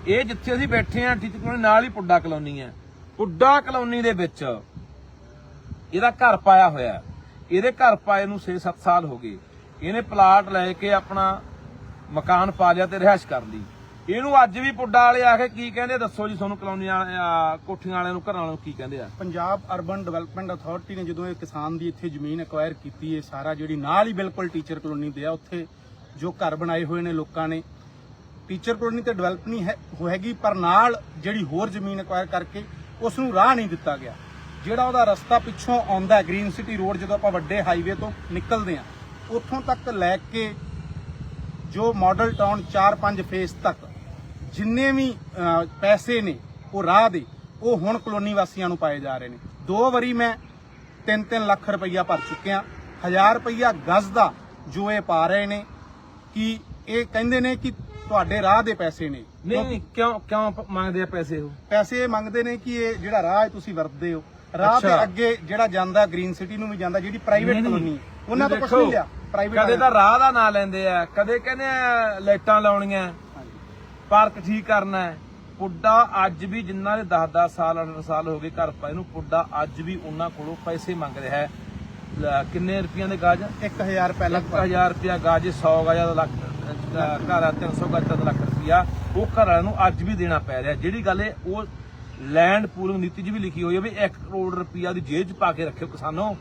S1: ਇਹ ਜਿੱਥੇ ਅਸੀਂ ਬੈਠੇ ਆ, ਠੀਕ ਕਲੋਨੀ ਨਾਲ ਹੀ ਪੁੱਡਾ ਕਲੋਨੀ ਹੈ ਪੁੱਡਾ ਕਲੋਨੀ ਦੇ ਵਿੱਚ ਇਹਦਾ ਘਰ ਪਾਇਆ ਹੋਇਆ। ਇਹਦੇ ਘਰ ਪਾਏ ਨੂੰ 6-7 ਸਾਲ ਹੋ ਗਏ। ਇਹਨੇ ਪਲਾਟ ਲੈ ਕੇ ਆਪਣਾ ਮਕਾਨ ਪਾ ਲਿਆ ਤੇ ਰਿਹਾਇਸ਼ ਕਰ ਲਈ। ਇਹਨੂੰ ਅੱਜ ਵੀ ਪੁੱਡਾ ਵਾਲੇ ਆ ਕੇ ਕੀ ਕਹਿੰਦੇ ਦੱਸੋ ਜੀ ਤੁਹਾਨੂੰ ਕਲੋਨੀ ਕੋਠੀਆਂ ਵਾਲਿਆਂ ਨੂੰ, ਘਰਾਂ ਵਾਲਿਆਂ ਨੂੰ ਕੀ ਕਹਿੰਦੇ ਆ?
S3: ਪੰਜਾਬ ਅਰਬਨ ਡਿਵੈਲਪਮੈਂਟ ਅਥਾਰਟੀ ਨੇ ਜਦੋਂ ਇਹ ਕਿਸਾਨ ਦੀ ਇੱਥੇ ਜ਼ਮੀਨ ਐਕਵਾਇਰ ਕੀਤੀ, ਇਹ ਸਾਰਾ ਜਿਹੜੀ ਨਾਲ ਹੀ ਬਿਲਕੁਲ ਟੀਚਰ ਕਲੋਨੀ ਦੇ ਆ, ਉੱਥੇ ਜੋ ਘਰ ਬਣਾਏ ਹੋਏ ਨੇ ਲੋਕਾਂ ਨੇ। ਟੀਚਰ ਕਲੋਨੀ ਤੇ ਡਿਵੈਲਪ ਨਹੀਂ ਹੈ, ਹੋਏਗੀ, ਪਰ ਨਾਲ ਜਿਹੜੀ ਹੋਰ ਜ਼ਮੀਨ ਐਕਵਾਇਰ ਕਰਕੇ ਉਸ ਨੂੰ ਰਾਹ ਨਹੀਂ ਦਿੱਤਾ ਗਿਆ। ਜਿਹੜਾ ਉਹਦਾ ਰਸਤਾ ਪਿੱਛੋਂ ਆਉਂਦਾ ਗ੍ਰੀਨ ਸਿਟੀ ਰੋਡ ਜਦੋਂ ਆਪਾਂ ਵੱਡੇ ਹਾਈਵੇ ਤੋਂ ਨਿਕਲਦੇ ਆ ਉੱਥੋਂ ਤੱਕ ਲੈ ਕੇ ਜੋ ਮਾਡਲ ਟਾਊਨ 4-5 ਫੇਸ ਤੱਕ ਜਿੰਨੇ ਵੀ ਪੈਸੇ ਨੇ ਉਹ ਰਾਹ ਦੇ ਉਹ ਹੁਣ ਕਲੋਨੀ ਵਾਸੀਆਂ ਨੂੰ ਪਾਏ ਜਾ ਰਹੇ ਨੇ। ਦੋ ਵਾਰੀ ਮੈਂ 3-3 ਲੱਖ ਰੁਪਈਆ ਭਰ ਚੁੱਕਿਆ। 1000 ਰੁਪਈਆ ਗਜ਼ ਦਾ ਜੋ ਇਹ ਪਾ ਰਹੇ ਨੇ ਕਿ ਇਹ ਕਹਿੰਦੇ ਨੇ ਕਿ ਤੁਹਾਡੇ ਰਾਹ ਦੇ ਪੈਸੇ ਨੇ।
S1: ਨਹੀਂ ਕਿਉਂ ਕਿਉਂ ਮੰਗਦੇ ਆ ਪੈਸੇ ਉਹ?
S3: ਪੈਸੇ ਮੰਗਦੇ ਨੇ ਕਿ ਇਹ ਜਿਹੜਾ ਰਾਹ ਹੈ ਤੁਸੀਂ ਵਰਤਦੇ ਹੋ ਰਾਹ ਦੇ। ਅੱਗੇ ਜਿਹੜਾ ਜਾਂਦਾ ਗ੍ਰੀਨ ਸਿਟੀ ਨੂੰ ਵੀ ਜਾਂਦਾ ਜਿਹੜੀ ਪ੍ਰਾਈਵੇਟ। ਕਲੋਨੀ ਉਹਨਾਂ ਤੋਂ ਕੁਝ ਨਹੀਂ ਲਿਆ ਪ੍ਰਾਈਵੇਟ
S1: ਕਦੇ ਤਾਂ। ਰਾਹ ਦਾ ਨਾਂ ਲੈਂਦੇ ਆ ਕਦੇ ਕਹਿੰਦੇ ਆ ਲਾਈਟਾਂ ਲਾਉਣੀਆਂ। ਪਾਰਕ ਠੀਕ ਕਰਨਾ ਹੈ। ਪੁੱਡਾ ਅੱਜ ਵੀ ਜਿਨ੍ਹਾਂ ਦੇ 10-10 ਸਾਲ 8 ਸਾਲ ਹੋ ਗਏ ਘਰ ਪਾਏ ਨੂੰ ਪੁੱਡਾ ਅੱਜ ਵੀ ਉਹਨਾਂ ਕੋਲੋਂ ਪੈਸੇ ਮੰਗ ਰਿਹਾ ਹੈ। ਲੈ, ਕਿੰਨੇ ਰੁਪਈਆਂ ਦੇ ਗਾਜ?
S3: 1000 ਰੁਪਏ ਲਗਭਗ
S1: 1000 ਰੁਪਿਆ ਗਾਜ 100 ਗਾਜ ਦਾ ਲੱਖ ਅਹ, ਘਰ ਆ 300 ਗਾਜ ਦਾ ਲੱਖ ਰੁਪਿਆ ਉਹ ਘਰ ਵਾਲਿਆਂ ਨੂੰ ਅੱਜ ਵੀ ਦੇਣਾ ਪੈ ਰਿਹਾ। ਜਿਹੜੀ ਗੱਲ ਹੈ ਉਹ ਲੈਂਡ ਪੂਲਿੰਗ ਨੀਤੀ 'ਚ ਵੀ ਲਿਖੀ ਹੋਈ ਹੈ ਵੀ 1 ਕਰੋੜ ਰੁਪਿਆ ਦੀ ਜੇਬ 'ਚ ਪਾ ਕੇ ਰੱਖਿਓ ਕਿਸਾਨੋ।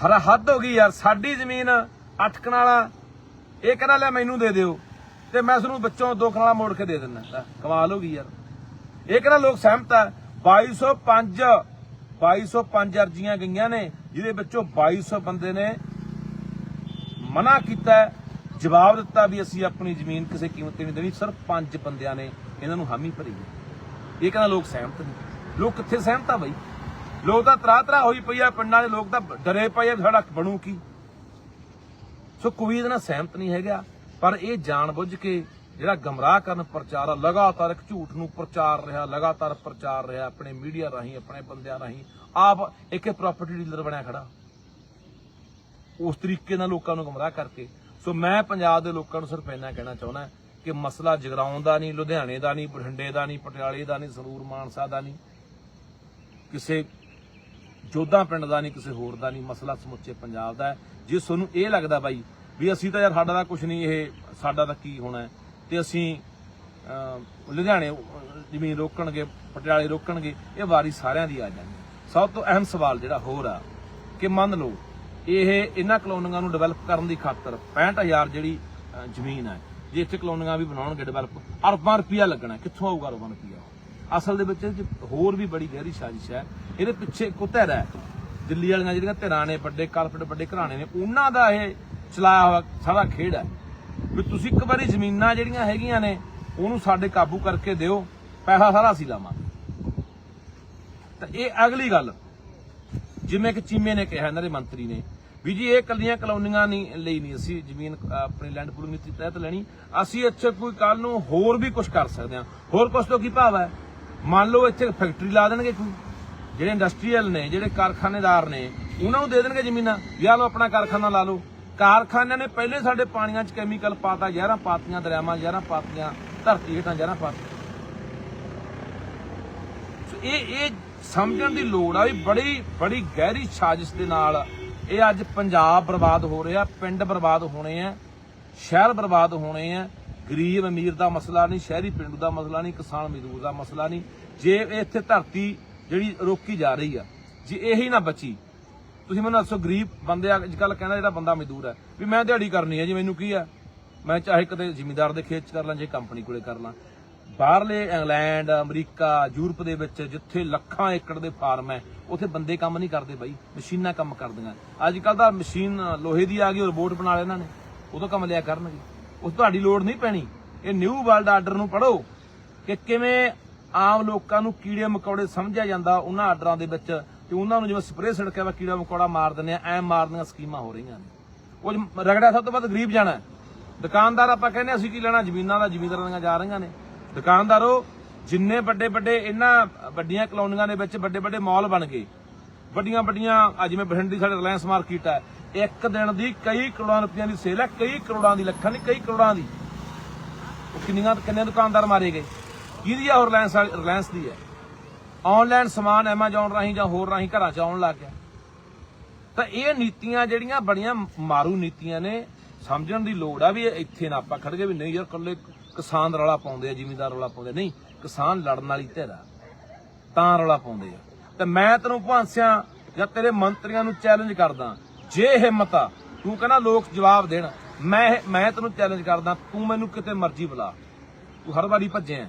S1: ਹਰਾ ਹੱਦ ਹੋ ਗਈ ਯਾਰ ਸਾਡੀ ਜ਼ਮੀਨ ਅੱਠ ਕਨਾਲਾ ਇਹ ਕਹਿੰਦਾ ਲੈ ਮੈਨੂੰ ਦੇ ਦਿਓ। ਤੇ ਮੈਂ ਤੁਹਾਨੂੰ ਬੱਚੋਂ ਦੋ ਕਨਾਲਾ ਮੋੜ ਕੇ ਦੇ ਦਿੰਦਾ। ਕਮਾਲ ਹੋ ਗਈ ਯਾਰ। ਇਹ ਕਹਿੰਦਾ ਲੋਕ ਸਹਿਮਤ ਆ? 2205 2205 ਅਰਜ਼ੀਆਂ ਗਈਆਂ ਨੇ, ਜਿਹਦੇ ਵਿੱਚੋਂ 2200 ਬੰਦੇ ਨੇ ਮਨਾ ਕੀਤਾ, ਜਵਾਬ ਦਿੱਤਾ ਵੀ ਅਸੀਂ ਆਪਣੀ ਜ਼ਮੀਨ ਕਿਸੇ ਕੀਮਤ ਤੇ ਨਹੀਂ ਦੇਣੀ, ਸਿਰਫ ਪੰਜ ਬੰਦਿਆਂ ਨੇ ਇਹਨਾਂ ਨੂੰ ਹਾਮੀ ਭਰੀ ਹੈ। ਇਹ ਕਹਿੰਦਾ ਲੋਕ ਸਹਿਮਤ ਨਹੀਂ ਲੋਕ ਕਿੱਥੇ ਸਹਿਮਤ ਆ ਬਈ? ਲੋਕ ਤਾਂ ਤਰਾ ਤਰਾ ਹੋਈ ਪਈ ਆ, ਪਿੰਡਾਂ ਦੇ ਲੋਕ ਤਾਂ ਡਰੇ ਪਏ ਆ ਵੀ ਸਾਡਾ ਬਣੂ ਕੀ? ਸੋ ਕੋਈ ਇਹਦੇ ਨਾਲ ਸਹਿਮਤ ਨਹੀਂ ਹੈਗਾ। ਪਰ ਇਹ ਜਾਣਬੁੱਝ ਕੇ ਜਿਹੜਾ ਗਮਰਾਹ ਕਰਨ ਪ੍ਰਚਾਰ ਆ, ਲਗਾਤਾਰ ਇੱਕ ਝੂਠ ਨੂੰ ਪ੍ਰਚਾਰ ਰਿਹਾ, ਲਗਾਤਾਰ ਪ੍ਰਚਾਰ ਰਿਹਾ, ਆਪਣੇ ਮੀਡੀਆ ਰਾਹੀਂ, ਆਪਣੇ ਬੰਦਿਆਂ ਰਾਹੀਂ, ਆਪ ਇੱਕ ਪ੍ਰਾਪਰਟੀ ਡੀਲਰ ਬਣਿਆ ਖੜਾ। ਉਸ ਤਰੀਕੇ ਨਾਲ ਲੋਕਾਂ ਨੂੰ ਗਮਰਾਹ ਕਰਕੇ। ਸੋ ਮੈਂ ਪੰਜਾਬ ਦੇ ਲੋਕਾਂ ਨੂੰ ਸਿਰਫ ਇੰਨਾ ਕਹਿਣਾ ਚਾਹੁੰਦਾ ਕਿ ਮਸਲਾ ਜਗਰਾਉਂ ਦਾ ਨਹੀਂ, ਲੁਧਿਆਣੇ ਦਾ ਨਹੀਂ, ਬਠਿੰਡੇ ਦਾ ਨਹੀਂ, ਪਟਿਆਲੇ ਦਾ ਨਹੀਂ, ਸੰਗਰੂਰ, ਮਾਨਸਾ ਦਾ ਨਹੀਂ, ਕਿਸੇ ਜੋਧਾ ਪਿੰਡ ਦਾ ਨਹੀਂ, ਕਿਸੇ ਹੋਰ ਦਾ ਨਹੀਂ, ਮਸਲਾ ਸਮੁੱਚੇ ਪੰਜਾਬ ਦਾ ਹੈ। ਜੇ ਤੁਹਾਨੂੰ ਇਹ ਲੱਗਦਾ ਬਾਈ ਵੀ ਅਸੀਂ ਤਾਂ ਯਾਰ ਸਾਡਾ ਤਾਂ ਕੁਝ ਨਹੀਂ, ਇਹ ਸਾਡਾ ਤਾਂ ਕੀ ਹੋਣਾ ਹੈ? ਤੇ ਅਸੀਂ ਲੁਧਿਆਣੇ ਜ਼ਮੀਨ ਰੋਕਣਗੇ, ਪਟਿਆਲੇ ਰੋਕਣਗੇ, ਇਹ ਵਾਰੀ ਸਾਰਿਆਂ ਦੀ ਆ ਜਾਣੀ ਸਭ ਤੋਂ ਅਹਿਮ ਸਵਾਲ ਜਿਹੜਾ ਹੋਰ ਆ ਕਿ ਮੰਨ ਲਓ, ਇਹ ਇਹਨਾਂ ਕਲੋਨੀਆਂ ਨੂੰ ਡਿਵੈਲਪ ਕਰਨ ਦੀ ਖਾਤਰ 65000 ਜਿਹੜੀ ਜ਼ਮੀਨ ਹੈ, ਜੇ ਇੱਥੇ ਕਲੋਨੀਆਂ ਵੀ ਬਣਾਉਣਗੇ ਡਿਵੈਲਪ ਅਰਬਾਂ ਰੁਪਈਆ ਲੱਗਣਾ ਕਿੱਥੋਂ ਆਊਗਾ ਅਰਬਾਂ ਰੁਪਈਆ ਅਸਲ ਦੇ ਵਿੱਚ ਇਹ 'ਚ ਹੋਰ ਵੀ ਬੜੀ ਗਹਿਰੀ ਸਾਜ਼ਿਸ਼ ਹੈ। ਇਹਦੇ ਪਿੱਛੇ ਇੱਕ ਧਿਰ ਹੈ ਦਿੱਲੀ ਵਾਲੀਆਂ ਜਿਹੜੀਆਂ ਧਿਰਾਂ ਨੇ, ਵੱਡੇ ਕਾਰਪੋਰੇਟ, ਵੱਡੇ ਘਰਾਣੇ ਨੇ, ਉਹਨਾਂ ਦਾ ਇਹ ਚਲਾਇਆ ਹੋਇਆ ਸਾਰਾ ਖੇਡ ਹੈ। ਵੀ ਤੁਸੀਂ ਇੱਕ ਵਾਰੀ ਜ਼ਮੀਨਾਂ ਜਿਹੜੀਆਂ ਹੈਗੀਆਂ ਨੇ, ਉਹਨੂੰ ਸਾਡੇ ਕਾਬੂ ਕਰਕੇ ਦਿਓ, ਪੈਸਾ ਸਾਰਾ ਅਸੀਂ ਲਾਵਾਂਗੇ। ਤਾਂ ਇਹ ਅਗਲੀ ਗੱਲ, ਜਿਵੇਂ ਕਿ ਚੀਮੇ ਨੇ ਕਿਹਾ ਇਹਨਾਂ ਦੇ ਮੰਤਰੀ ਨੇ, ਵੀ ਜੀ ਇਹ ਕੱਲੀਆਂ ਕਲੋਨੀਆਂ ਨਹੀਂ, ਲਈ ਨਹੀਂ ਅਸੀਂ ਜ਼ਮੀਨ ਆਪਣੀ ਲੈਂਡ ਪੂਲਿੰਗ ਨੀਤੀ ਤਹਿਤ ਲੈਣੀ। ਅਸੀਂ ਇੱਥੇ ਕੋਈ ਕੱਲ ਨੂੰ ਹੋਰ ਵੀ ਕੁਝ ਕਰ ਸਕਦੇ ਹਾਂ। ਹੋਰ ਕੁਝ ਤੋਂ ਕੀ ਭਾਵ ਹੈ? ਮੰਨ ਲਓ ਇੱਥੇ ਫੈਕਟਰੀ ਲਾ ਦੇਣਗੇ ਕੋਈ। ਜਿਹੜੇ ਇੰਡਸਟਰੀਅਲ ਨੇ, ਜਿਹੜੇ ਕਾਰਖਾਨੇਦਾਰ ਨੇ, ਉਹਨਾਂ ਨੂੰ ਦੇ ਦੇਣਗੇ ਜ਼ਮੀਨਾਂ। ਵੀ ਆਹ ਲਓ, ਆਪਣਾ ਕਾਰਖਾਨਾ ਲਾ ਲਓ। ਕਾਰਖਾਨਿਆਂ ਨੇ ਪਹਿਲੇ ਸਾਡੇ ਪਾਣੀਆਂ 'ਚ ਕੈਮੀਕਲ ਪਾਤਾ, ਜ਼ਹਿਰਾਂ ਪਾਤੀਆਂ, ਦਰਿਆਵਾਂ ਜ਼ਹਿਰਾਂ ਪਾਤੀਆਂ, ਧਰਤੀ ਹੇਠਾਂ ਜ਼ਹਿਰਾਂ ਪਾਤੀਆਂ। ਸੋ ਇਹ ਇਹ ਸਮਝਣ ਦੀ ਲੋੜ ਆ ਵੀ ਬੜੀ ਬੜੀ ਗਹਿਰੀ ਸਾਜ਼ਿਸ਼ ਦੇ ਨਾਲ ਇਹ ਅੱਜ ਪੰਜਾਬ ਬਰਬਾਦ ਹੋ ਰਿਹਾ, ਪਿੰਡ ਬਰਬਾਦ ਹੋਣੇ ਆ, ਸ਼ਹਿਰ ਬਰਬਾਦ ਹੋਣੇ ਆ। ਗਰੀਬ ਅਮੀਰ ਦਾ ਮਸਲਾ ਨਹੀਂ, ਸ਼ਹਿਰੀ ਪਿੰਡੂ ਦਾ ਮਸਲਾ ਨਹੀਂ, ਕਿਸਾਨ ਮਜ਼ਦੂਰ ਦਾ ਮਸਲਾ ਨਹੀਂ। ਜੇ ਇੱਥੇ ਧਰਤੀ ਜਿਹੜੀ ਰੋਕੀ ਜਾ ਰਹੀ ਆ, ਜੇ ਇਹੀ ਨਾ ਬਚੀ ਤੁਸੀਂ ਮੈਨੂੰ ਦੱਸੋ, ਗਰੀਬ ਬੰਦੇ ਅੱਜ ਕੱਲ ਕਹਿੰਦਾ ਜਿਹੜਾ ਬੰਦਾ ਮਜ਼ਦੂਰ ਹੈ, ਵੀ ਮੈਂ ਦਿਹਾੜੀ ਕਰਨੀ ਹੈ ਜੀ, ਮੈਨੂੰ ਕੀ ਹੈ? ਮੈਂ ਚਾਹੇ ਕਦੇ ਜ਼ਿਮੀਂਦਾਰ ਦੇ ਖੇਤ ਚ ਕਰ ਲਾਂ, ਜੇ ਕੰਪਨੀ ਕੋਲੇ ਕਰ ਲਾਂ। ਬਾਹਰਲੇ ਇੰਗਲੈਂਡ, ਅਮਰੀਕਾ, ਯੂਰਪ ਦੇ ਵਿੱਚ ਜਿੱਥੇ ਲੱਖਾਂ ਏਕੜ ਦੇ ਫਾਰਮ ਹੈ, ਉੱਥੇ ਬੰਦੇ ਕੰਮ ਨਹੀਂ ਕਰਦੇ ਬਾਈ, ਮਸ਼ੀਨਾਂ ਕੰਮ ਕਰਦੀਆਂ। ਅੱਜ ਕੱਲ ਤਾਂ ਮਸ਼ੀਨ ਲੋਹੇ ਦੀ ਆ ਗਈ ਰੋਬੋਟ ਬਣਾ ਲਿਆ ਇਹਨਾਂ ਨੇ ਉਦੋਂ ਕੰਮ ਲਿਆ ਕਰਨਗੇ। ਉਸ ਤੁਹਾਡੀ ਲੋੜ ਨਹੀਂ ਪੈਣੀ। ਇਹ ਨਿਊ ਵਰਲਡ ਆਰਡਰ ਨੂੰ ਪੜੋ ਕਿ ਕਿਵੇਂ ਆਮ ਲੋਕਾਂ ਨੂੰ ਕੀੜੇ ਮਕੌੜੇ ਸਮਝਿਆ ਜਾਂਦਾ, ਉਹਨਾਂ ਆਰਡਰਾਂ ਦੇ ਵਿੱਚ ਤੇ ਉਹਨਾਂ ਨੂੰ ਜਿਵੇਂ ਸਪਰੇਅ ਛਿੜਕਿਆ ਵਾ ਕੀੜਾ ਮਕੌੜਾ ਮਾਰ ਦਿੰਦੇ ਆ, ਐ ਮਾਰਦੀਆਂ ਸਕੀਮਾਂ ਹੋ ਰਹੀਆਂ ਨੇ। ਉਹ ਰਗੜਾ ਸਭ ਤੋਂ ਵੱਧ ਗਰੀਬ ਜਾਣਾ ਦੁਕਾਨਦਾਰ ਆਪਾਂ ਕਹਿੰਦੇ ਅਸੀਂ ਕੀ ਲੈਣਾ? ਜ਼ਮੀਨਾਂ ਦਾ ਜ਼ਮੀਨਦਾਰਾਂ ਦੀਆਂ ਜਾ ਰਹੀਆਂ ਨੇ। ਦੁਕਾਨਦਾਰੋ, ਜਿੰਨੇ ਵੱਡੇ ਵੱਡੇ ਇਹਨਾਂ ਵੱਡੀਆਂ ਕਲੋਨੀਆਂ ਦੇ ਵਿੱਚ ਵੱਡੇ ਵੱਡੇ ਮਾਲ ਬਣ ਗਏ। ਵੱਡੀਆਂ ਵੱਡੀਆਂ ਆ ਜਿਵੇਂ ਬਠਿੰਡੇ ਸਾਡੇ ਰਿਲਾਇੰਸ ਮਾਰਕੀਟ ਹੈ, ਇੱਕ ਦਿਨ ਦੀ ਕਈ ਕਰੋੜਾਂ ਰੁਪਈਆਂ ਦੀ ਸੇਲ ਹੈ, ਕਈ ਕਰੋੜਾਂ ਦੀ ਲੱਖਾਂ ਦੀ, ਕਈ ਕਰੋੜਾਂ ਦੀ। ਕਿੰਨੀਆਂ, ਕਿੰਨੇ ਦੁਕਾਨਦਾਰ ਮਾਰੇ ਗਏ? ਕਿਹਦੀ ਆ ਉਹ ਰਿਲਾਇੰਸ ਰਿਲਾਇੰਸ ਦੀ ਹੈ? ਆਨਲਾਈਨ ਸਮਾਨ ਐਮਾਜ਼ੋਨ ਰਾਹੀਂ ਜਾਂ ਹੋਰ ਰਾਹੀਂ ਘਰਾਂ 'ਚ ਆਉਣ ਲੱਗ ਗਿਆ। ਤਾਂ ਇਹ ਨੀਤੀਆਂ ਜਿਹੜੀਆਂ ਬੜੀਆਂ ਮਾਰੂ ਨੀਤੀਆਂ ਨੇ, ਸਮਝਣ ਦੀ ਲੋੜ ਆ ਵੀ ਇੱਥੇ ਨਾ ਆਪਾਂ ਖੜ ਗਏ ਵੀ ਨਹੀਂ ਯਾਰ ਕੱਲੇ ਕਿਸਾਨ ਰੌਲਾ ਪਾਉਂਦੇ ਆ, ਜ਼ਿਮੀਂਦਾਰ ਰੌਲਾ ਪਾਉਂਦੇ ਨਹੀਂ, ਕਿਸਾਨ ਲੜਨ ਵਾਲੀ ਧਿਰ ਤਾਂ ਰੌਲਾ ਪਾਉਂਦੇ ਆ। ਤੇ ਮੈਂ ਤੈਨੂੰ ਭਾਂਸਿਆਂ ਜਾਂ ਤੇਰੇ ਮੰਤਰੀਆਂ ਨੂੰ ਚੈਲੰਜ ਕਰਦਾ, ਜੇ ਹਿੰਮਤ ਆ, ਤੂੰ ਕਹਿੰਦਾ ਲੋਕ ਜਵਾਬ ਦੇਣ, ਮੈਂ ਮੈਂ ਤੈਨੂੰ ਚੈਲੰਜ ਕਰਦਾ, ਤੂੰ ਮੈਨੂੰ ਕਿਤੇ ਮਰਜ਼ੀ ਬੁਲਾ। ਤੂੰ ਹਰ ਵਾਰੀ ਭੱਜਿਆ।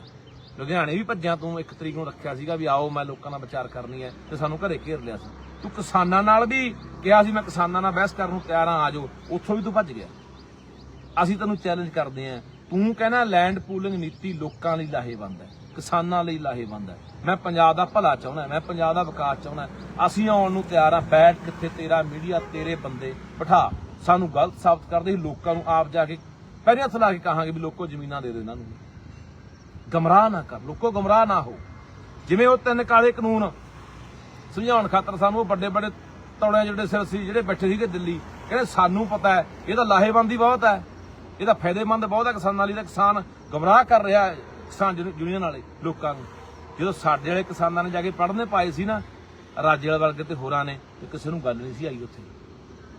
S1: ਲੁਧਿਆਣੇ ਵੀ ਭੱਜਿਆ ਤੂੰ, ਇੱਕ ਤਰੀਕ ਨੂੰ ਰੱਖਿਆ ਸੀਗਾ ਵੀ ਆਓ, ਮੈਂ ਲੋਕਾਂ ਨਾਲ ਵਿਚਾਰ ਕਰਨੀ ਹੈ ਤੇ ਸਾਨੂੰ ਘਰੇ ਘੇਰ ਲਿਆ ਸੀ। ਤੂੰ ਕਿਸਾਨਾਂ ਨਾਲ ਵੀ ਕਿਹਾ ਸੀ, ਮੈਂ ਕਿਸਾਨਾਂ ਨਾਲ ਬਹਿਸ ਕਰਨ ਨੂੰ ਤਿਆਰ ਹਾਂ ਆਜੋ ਉੱਥੋਂ ਵੀ ਤੂੰ ਭੱਜ ਗਿਆ। ਅਸੀਂ ਤੈਨੂੰ ਚੈਲੰਜ ਕਰਦੇ ਆਂ ਤੂੰ ਕਹਿੰਦਾ ਲੈਂਡ ਪੂਲਿੰਗ ਨੀਤੀ ਲੋਕਾਂ ਲਈ ਲਾਹੇਵੰਦ ਹੈ, ਕਿਸਾਨਾਂ ਲਈ ਲਾਹੇਵੰਦ ਹੈ। ਮੈਂ ਪੰਜਾਬ ਦਾ ਭਲਾ ਚਾਹੁੰਦਾ, ਮੈਂ ਪੰਜਾਬ ਦਾ ਵਿਕਾਸ ਚਾਹੁੰਦਾ। ਅਸੀਂ ਆਉਣ ਨੂੰ ਤਿਆਰ ਆ ਬੈਠ ਕਿੱਥੇ ਤੇਰਾ ਮੀਡੀਆ ਤੇਰੇ ਬੰਦੇ। ਬਿਠਾ, ਸਾਨੂੰ ਗਲਤ ਸਾਬਤ ਕਰਦੇ ਸੀ ਲੋਕਾਂ ਨੂੰ ਆਪ ਜਾ ਕੇ ਪਹਿਲੇ ਹੱਥ ਲਾ ਕੇ ਕਹਾਂਗੇ ਵੀ ਲੋਕੋ ਜ਼ਮੀਨਾਂ ਦੇ ਦਿਓ ਇਹਨਾਂ ਨੂੰ। ਗਮਰਾਹ ਨਾ ਕਰ, ਲੋਕੋ ਗਮਰਾਹ ਨਾ ਹੋ। ਜਿਵੇਂ ਉਹ ਤਿੰਨ ਕਾਲੇ ਕਾਨੂੰਨ ਸਮਝਾਉਣ ਖਾਤਰ ਸਾਨੂੰ ਉਹ ਵੱਡੇ ਵੱਡੇ ਤੌੜੇ ਜਿਹੜੇ ਸਿਰ ਸੀ, ਜਿਹੜੇ ਬੈਠੇ ਸੀਗੇ ਦਿੱਲੀ, ਕਹਿੰਦੇ ਸਾਨੂੰ ਪਤਾ ਹੈ ਇਹਦਾ ਲਾਹੇਵੰਦੀ ਬਹੁਤ ਹੈ। ਇਹਦਾ ਫਾਇਦੇਮੰਦ ਬਹੁਤ ਹੈ ਕਿਸਾਨਾਂ ਲਈ, ਤਾਂ ਕਿਸਾਨ ਗਮਰਾਹ ਕਰ ਰਿਹਾ ਕਿਸਾਨ ਯੂਨੀ- ਯੂਨੀਅਨ ਵਾਲੇ ਲੋਕਾਂ ਨੂੰ। ਜਦੋਂ ਸਾਡੇ ਵਾਲੇ ਕਿਸਾਨਾਂ ਨੇ ਜਾ ਕੇ ਪੜ੍ਹਨੇ ਪਾਏ ਸੀ ਨਾ, ਰਾਜੇ ਵਾਲੇ ਵਰਗੇ ਤੇ ਹੋਰਾਂ ਨੇ, ਤੇ ਕਿਸੇ ਨੂੰ ਗੱਲ ਨਹੀਂ ਸੀ ਆਈ ਉੱਥੇ।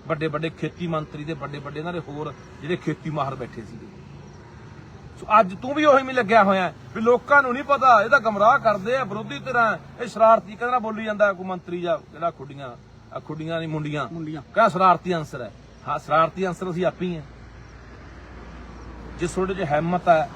S1: ਵੱਡੇ ਵੱਡੇ ਖੇਤੀ ਮੰਤਰੀ ਤੇ ਵੱਡੇ ਵੱਡੇ ਇਹਨਾਂ ਦੇ ਹੋਰ ਜਿਹੜੇ ਖੇਤੀ ਮਾਹਰ ਬੈਠੇ ਸੀਗੇ। ਸੋ ਅੱਜ ਤੂੰ ਵੀ ਉਹੀ ਮੀ ਲੱਗਿਆ ਹੋਇਆ ਵੀ ਲੋਕਾਂ ਨੂੰ ਨਹੀਂ ਪਤਾ ਇਹ ਤਾਂ ਗਮਰਾਹ ਕਰਦੇ ਆ ਵਿਰੋਧੀ ਤਰ੍ਹਾਂ ਇਹ ਸ਼ਰਾਰਤੀ ਕਹਿੰਦਾ ਬੋਲੀ ਜਾਂਦਾ ਕੋਈ ਮੰਤਰੀ ਜਾਂ ਜਿਹੜਾ ਖੁੱਡੀਆਂ ਆ ਖੁੱਡੀਆਂ ਨਹੀਂ ਮੁੰਡੀਆਂ।
S3: ਮੁੰਡੀਆਂ।
S1: ਕਹਿੰਦਾ ਸ਼ਰਾਰਤੀ ਅੰਸਰ ਹੈ? ਹਾਂ ਸ਼ਰਾਰਤੀ ਅੰਸਰ ਅਸੀਂ ਆਪੇ ਹੀ ਆ ਜੇ ਤੁਹਾਡੇ 'ਚ ਹਿੰਮਤ ਹੈ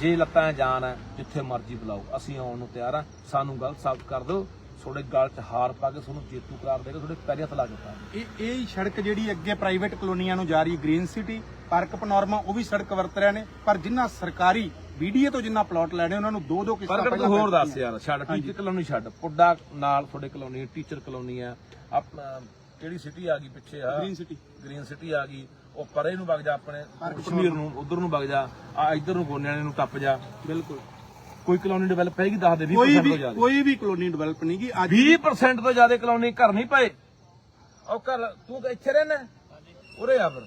S1: ਜੇ ਲੱਤਾਂ ਜਾਨ ਹੈ ਜਿੱਥੇ ਮਰਜ਼ੀ ਬੁਲਾਓ ਅਸੀਂ ਆਉਣ ਨੂੰ ਤਿਆਰ ਆ ਸਾਨੂੰ ਗਲਤ ਸਾਬਤ ਕਰ ਦਿਓ। ਤੁਹਾਡੇ ਗਲ 'ਚ ਹਾਰ ਪਾ ਕੇ ਤੁਹਾਨੂੰ ਜੇਤੂ ਕਰਾਰ ਦੇ ਕੇ ਤੁਹਾਡੇ ਪੈਰੀਂ ਹੱਥ ਲਾ ਕੇ
S3: ਇਹ ਇਹ ਹੀ ਸੜਕ ਜਿਹੜੀ ਅੱਗੇ ਪ੍ਰਾਈਵੇਟ ਕਲੋਨੀਆਂ ਨੂੰ ਜਾ ਰਹੀ ਗ੍ਰੀਨ ਸਿਟੀ ਪਾਰਕ ਪਨੋਰਮਾ ਉਹ ਵੀ ਸੜਕ ਵਰਤ ਰਹੇ ਨੇ ਪਰ ਜਿੰਨਾ ਸਰਕਾਰੀ ਬੀਡੀਏ ਤੋਂ ਜਿੰਨਾ ਪਲਾਟ ਲੈਣੇ ਉਹਨਾਂ ਨੂੰ ਦੋ ਦੋ ਕਿਸ਼ਤਾਂ
S1: ਪਰ
S3: ਪਹਿਲਾਂ
S1: ਤੂੰ ਹੋਰ ਦੱਸ ਯਾਰ ਛੱਡ ਟੀਚਰ ਕਲੋਨੀ ਛੱਡ ਪੁੱਡਾ ਨਾਲ ਤੁਹਾਡੇ ਕਲੋਨੀ ਟੀਚਰ ਕਲੋਨੀ ਆ ਆਪਣਾ ਕਿਹੜੀ ਸਿਟੀ ਆ ਗਈ ਪਿੱਛੇ ਆ
S3: ਗ੍ਰੀਨ ਸਿਟੀ
S1: ਗ੍ਰੀਨ ਸਿਟੀ ਆ ਗਈ ਉਹ ਪਰੇ ਨੂੰ ਵਗ ਜਾ ਆਪਣੇ ਕਸ਼ਮੀਰ ਨੂੰ ਉਧਰ ਨੂੰ ਵਗ ਜਾ ਆ ਇੱਧਰ ਨੂੰ ਗੋਨਿਆਣੇ ਨੂੰ ਟੱਪ ਜਾ।
S3: ਬਿਲਕੁਲ।
S1: ਕੋਈ ਕਲੋਨੀ ਡਿਵੈਲਪ ਹੈਗੀ ਦੱਸ ਦੇ 20%
S3: ਕੋਈ
S1: ਤੋਂ
S3: ਵੀ
S1: ਜ਼ਿਆਦਾ।
S3: ਕੋਈ ਵੀ ਕਲੋਨੀ ਡਿਵੈਲਪ ਨਹੀਂ ਗੀ ਅੱਜ
S1: 20% ਤੋਂ ਜ਼ਿਆਦਾ ਕਲੋਨੀ ਘਰ ਨਹੀਂ ਪਏ। ਉਹ ਘਰ ਤੂੰ ਇੱਥੇ ਰਹਿਣਾ। ਉਰੇ ਆ ਫਿਰ।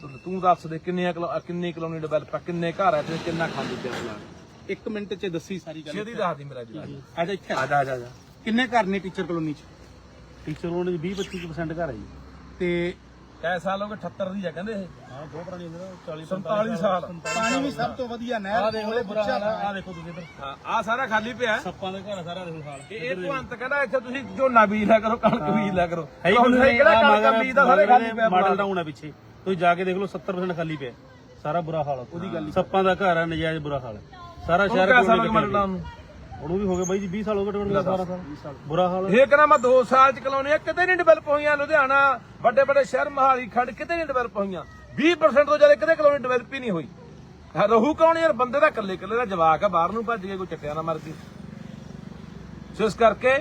S1: ਤੂੰ- ਤੂੰ ਦੱਸ ਦੇ ਕਲੋ- ਕਿੰਨੀ ਕਲੋਨੀ ਡਿਵੈਲਪ ਆ ਕਿੰਨੇ ਘਰ ਆ ਤੇ ਕਿੰਨਾ ਖਾਂਦੇ ਪਿਆ ਪਲਾਟ
S3: ਇੱਕ ਮਿੰਟ 'ਚ ਦੱਸੀ ਸਾਰੀ ਗੱਲ।
S1: ਛੇਤੀ ਦੱਸ ਦੀ ਮੇਰਾ ਜੀ।
S3: ਅੱਜ ਇੱਥੇ।
S1: ਆ ਜਾ ਆ ਜਾ ਆ ਜਾ।
S3: ਕਿੰਨੇ ਘਰ ਨੇ ਟੀਚਰ ਕਲੋਨੀ 'ਚ?
S4: ਟੀਚਰ ਰੋਡ 20 25% ਘਰ ਹੈ ਜੀ।
S3: ਤੇ
S1: ਕੈ ਸਾਲ ਹੋ ਗਏ 78 ਦੀ ਆ ਕਹਿੰਦੇ ਇਹ।
S4: ਹਾਂ ਬਹੁਤ ਪੁਰਾਣੀ ਹੈ 40
S1: 47 ਸਾਲ
S3: ਪਾਣੀ ਵੀ ਸਭ ਤੋਂ ਵਧੀਆ ਨਹਿਰ ਕੋਲੇ ਪੁੱਛਿਆ
S4: ਆ ਦੇਖੋ ਤੁਸੀਂ ਇੱਧਰ।
S1: ਹਾਂ ਆ ਸਾਰਾ ਖਾਲੀ ਪਿਆ।
S4: ਸੱਪਾਂ ਦੇ ਘਰ ਸਾਰਾ ਦੇਖੋ ਹਾਲ
S1: ਇਹ ਇਹ ਭਗਵੰਤ ਕਹਿੰਦਾ ਇੱਥੇ ਤੁਸੀਂ ਝੋਨਾ ਬੀਜ ਲਿਆ ਕਰੋ ਕਣਕ ਬੀਜ ਲਿਆ ਕਰੋ। ਹੁਣ ਤੁਸੀਂ ਕਿਹੜਾ ਕਣਕ ਬੀਜ ਦਾ ਸਾਰੇ ਖਾਲੀ ਪਿਆ
S4: ਮਾਡਲ ਟਾਊਨ ਹੈ ਪਿੱਛੇ। ਤੁਸੀਂ ਜਾ ਕੇ ਦੇਖ ਲਓ 70% ਖਾਲੀ ਪਿਆ। ਸਾਰਾ ਬੁਰਾ ਹਾਲ ਉਹਦੀ ਗੱਲ ਸੱਪਾਂ ਦਾ ਘਰ ਹੈ ਨਜਾਇਜ਼ ਬੁਰਾ ਹਾਲ ਸਾਰਾ ਸ਼ਹਿਰ ਕੋਲ
S1: ਸਾਲ ਹੋ ਗਏ ਮਰਡਾਂ ਨੂੰ?
S4: ਉਹਨੂੰ ਵੀ ਹੋ ਗਏ ਬਾਈ ਜੀ 20 ਸਾਲ ਹੋ ਗਏ ਟਵਰ 12 ਸਾਲ ਬੁਰਾ ਹਾਲ ਹੈ।
S1: ਇਹ ਕਹਿੰਦਾ ਮੈਂ 2 ਸਾਲ ਚ ਕਲੋਨੀਆਂ ਕਿਤੇ ਨਹੀਂ ਡਿਵੈਲਪ ਹੋਈਆਂ ਲੁਧਿਆਣਾ ਵੱਡੇ ਵੱਡੇ ਸ਼ਹਿਰ ਮਹਾਲੀ ਖੰਡ ਕਿਤੇ ਨਹੀਂ ਡਿਵੈਲਪ ਹੋਈਆਂ। 20% ਤੋਂ ਜ਼ਿਆਦਾ ਕਿਤੇ ਕਲੋਨੀ ਡਿਵੈਲਪ ਹੀ ਨਹੀਂ ਹੋਈ। ਰਹੂ ਕੌਣ ਯਾਰ? ਬੰਦੇ ਦਾ ਇਕੱਲੇ ਇਕੱਲੇ ਦਾ ਜਵਾਕ ਆ ਬਾਹਰ ਨੂੰ ਭੱਜ ਗਿਆ ਕੋਈ ਚੱਟਿਆ ਨਾ ਮਰ ਗਈ ਸੋ ਇਸ ਕਰਕੇ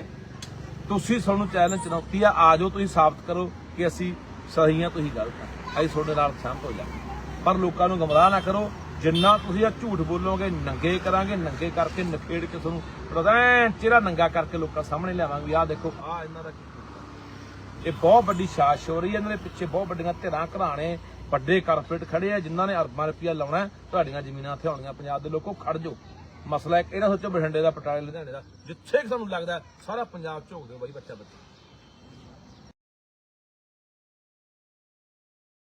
S1: ਤੁਸੀਂ ਸਾਨੂੰ ਚੈਲੰਜ ਚੁਣੌਤੀ ਆ ਆ ਜਾਓ ਤੁਸੀਂ ਸਾਬਤ ਕਰੋ ਕਿ ਅਸੀਂ ਸਹੀ ਆ ਤੁਸੀਂ ਗਲਤ ਆ। ਅਸੀਂ ਤੁਹਾਡੇ ਨਾਲ ਸਹਿਮਤ ਹੋ ਜਾਵਾਂਗੇ। ਪਰ ਲੋਕਾਂ ਨੂੰ ਗਮਰਾਹ ਨਾ ਕਰੋ ਜਿੰਨਾ ਤੁਸੀਂ ਆ ਝੂਠ ਬੋਲੋਗੇ, ਨੰਗੇ ਕਰਾਂਗੇ, ਨੰਗੇ ਕਰਕੇ ਨਖੇੜ ਕੇ ਤੁਹਾਨੂੰ ਪਤਾ ਚਿਹਰਾ ਨੰਗਾ ਕਰਕੇ ਲੋਕਾਂ ਸਾਹਮਣੇ ਲਿਆਵਾਂਗੇ। ਆਹ ਦੇਖੋ ਆ ਇਹਨਾਂ ਦਾ ਇਹ ਬਹੁਤ ਵੱਡੀ ਸਾਜ਼ਿਸ਼ ਹੋ ਰਹੀ ਹੈ, ਇਹਨਾਂ ਦੇ ਪਿੱਛੇ ਬਹੁਤ ਵੱਡੀਆਂ ਧਿਰਾਂ ਘਰਾਣੇ, ਵੱਡੇ ਕਾਰਪੋਰੇਟ ਖੜੇ ਆ ਜਿਨ੍ਹਾਂ ਨੇ ਅਰਬਾਂ ਰੁਪਇਆ ਲਾਉਣਾ ਤੁਹਾਡੀਆਂ ਜ਼ਮੀਨਾਂ ਇੱਥੇ ਆਉਣੀਆਂ, ਪੰਜਾਬ ਦੇ ਲੋਕੋ, ਖੜ ਜਾਓ। ਮਸਲਾ ਇੱਕ ਇਹਨਾਂ ਸੋਚੋ ਬਠਿੰਡੇ ਦਾ ਪਟਾਲੇ ਲੁਧਿਆਣੇ ਦਾ, ਜਿੱਥੇ ਕਿ ਸਾਨੂੰ ਲੱਗਦਾ ਸਾਰਾ ਪੰਜਾਬ ਝੋਕ ਦਿਓ ਬਾਈ ਬੱਚਾ ਬੱਚਾ